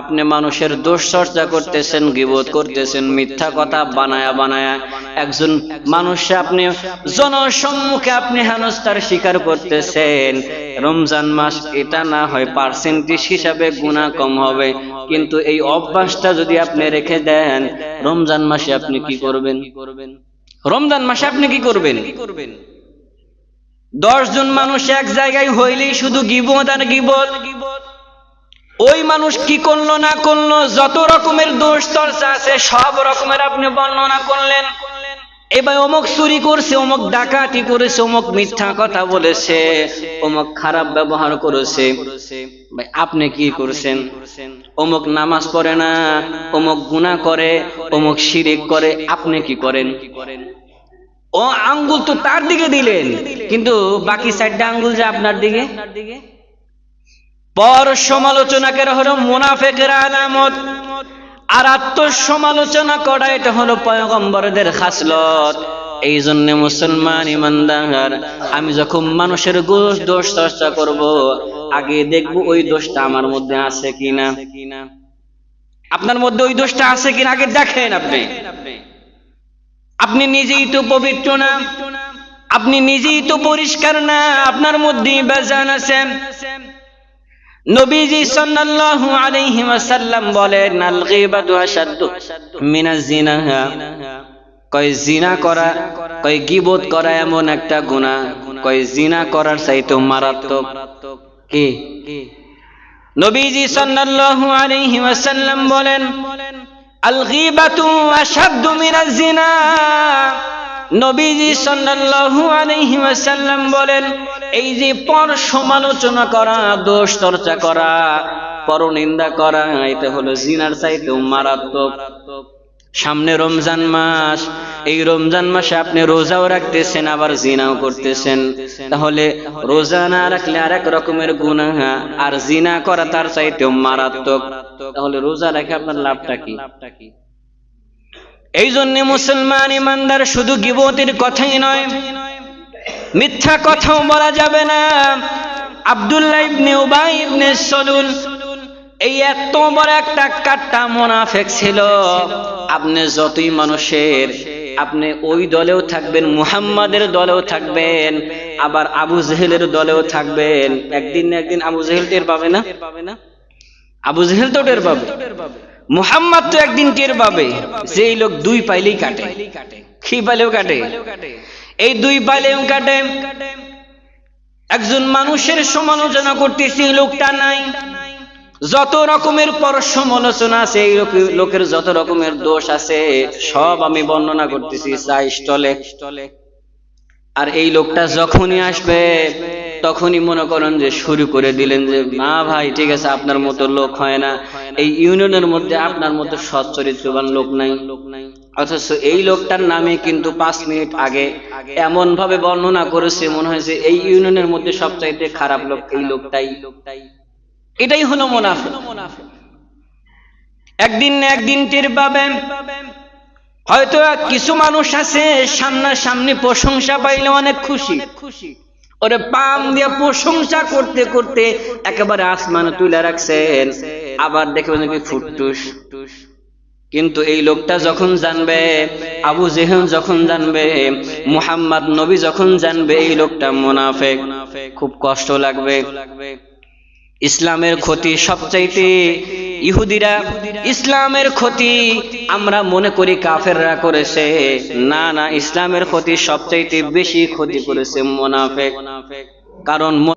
আপনি মানুষের দোষ চর্চা করতেছেন গিবোধ করতেছেন, মিথ্যা কথা বানায়া বানায়া। একজন মানুষে আপনি জনসম্মুখে আপনি হেনস্থার স্বীকার করতেছেন। রমজান মাস এটা না হয় পার্সেন্টেজ হিসাবে গুণা কম হবে। কিন্তু এই অভ্যাসটা যদি আপনি রেখে দেন, রমজান মাসে আপনি কি করবেন? রমজান মাসে আপনি কি করবেন? দশ জন মানুষ এক জায়গায় হইলেই শুধু গিবত আর গিবত। ওই মানুষ কি করল, না করল, যত রকমের দোষ চর্চা আছে, সব রকমের আপনি বর্ণনা করলেন। এবার অমুক চুরি করছে, অমুক ডাকাতি করেছে, অমুক মিথ্যা কথা বলেছে, অমুক খারাপ ব্যবহার করেছে। আপনি কি করছেন? অমুক নামাজ পড়ে না, অমুক গুনাহ করে, অমুক শিরিক করে, আপনি কি করেন? ও, আঙ্গুল তো তার দিকে দিলেন, কিন্তু বাকি সাইডটা আঙ্গুল যে আপনার দিকে? পর সমালোচনা করা হলো মুনাফেকের আলামত, আর আত্মসমালোচনা করা এটা হলো পয়গম্বরদের খাসলত। এই জন্য মুসলমান ইমানদার, আমি যখন মানুষের গোষ দোষ চর্চা করব, আগে দেখব ওই দোষটা আমার মধ্যে আছে কিনা। আপনার মধ্যে ওই দোষটা আছে কিনা আগে দেখেন আপনি। আপনি নিজেই তো পবিত্র না, আপনি নিজেই তো পরিষ্কার না, আপনার মধ্যেই বেজান আছেন নবীজি সাল্লাল্লাহু আলাইহি ওয়াসাল্লাম বলেন, আল গীবাতু আশাদ্দু মিনাজ জিনা কয় জিনা করা, কয়, গীবত করা এমন একটা গুনাহ। কয় জিনা করার চাইতে মারাত্মক। কি? নবীজি সাল্লাল্লাহু আলাইহি ওয়াসাল্লাম বলেন, আল গীবাতু আশাদ্দু মিনাজ জিনা নবীজি সাল্লাল্লাহু আলাইহি ওয়াসাল্লাম বলেন, এই যে পর সমালোচনা করা, দোষ চর্চা করা, পরনিন্দা করা, এটা হলো জিনার চাইতেও মারাত্মক। সামনে রমজান মাস, এই রমজান মাসে আপনি রোজাও রাখতেছেন, আবার জিনাও করতেছেন। তাহলে রোজা না রাখলে আর এক রকমের গুনাহ, আর জিনা করা তার চাইতেও মারাত্মক। তাহলে রোজা রেখে আপনার লাভটা কি? এই জন্য মুসলমান ইমানদার শুধু গিবতের কথাই নয়, মিথ্যা কথাও বলা যাবে না। আব্দুল্লাহ ইবনে উবাই ইবনে এই এত বড় একটা কাট্টা মোনাফেক ছিল। আপনি যতই মানুষের, আপনি ওই দলেও থাকবেন, মুহাম্মাদের দলেও থাকবেন, আবার আবু জেহেলের দলেও থাকবেন। একদিন না একদিন আবু জেহেল টের পাবে না? আবু জেহেল তো টের পাবে। মুহাম্মদ তো একদিন টের পাবে যে এই লোক দুই পাইলেই কাটে। কি পাইলেও কাটে? এই দুই পাইলেও কাটে। একজন মানুষের সমালোচনা করতেছি লোকটা নাই। যত রকমের পর সমালোচনা আছে, এই লোকের যত রকমের দোষ আছে, সব আমি বর্ণনা করতেছি আর এই লোকটা যখনই আসবে তখনই মনে করেন যে শুরু করে দিলেন যে, না ভাই, ঠিক আছে, আপনার মতো লোক হয় না। এই ইউনিয়নের মধ্যে আপনার মতো সৎ চরিত্রবান লোক নাই। অথচ এই লোকটার নামে কিন্তু পাঁচ মিনিট আগে এমন ভাবে বর্ণনা করেছে, মনে হয় যে এই ইউনিয়নের মধ্যে সবচাইতে খারাপ লোক এই লোকটাই। এটাই হলো মুনাফিক। একদিন একদিন টের পাবেন, হয়তো কিছু মানুষ আছে সামনা সামনে প্রশংসা পাইলে অনেক খুশি খুশি। ওরে পাম দিয়ে প্রশংসা করতে করতে একেবারে আসমানে তুলে রাখছেন। আবার দেখবেন কি ফুটটুস। কিন্তু এই লোকটা যখন জানবে, আবু জেহেল যখন জানবে, মুহাম্মদ নবী যখন জানবে, এই লোকটা মুনাফেক। খুব কষ্ট লাগবে। ইসলামের ক্ষতি সবচাইতে ইহুদিরা ইসলামের ক্ষতি আমরা মনে করি কাফেররা করেছে। না না ইসলামের ক্ষতি সবচাইতে বেশি ক্ষতি করেছে মোনাফেক। কারণ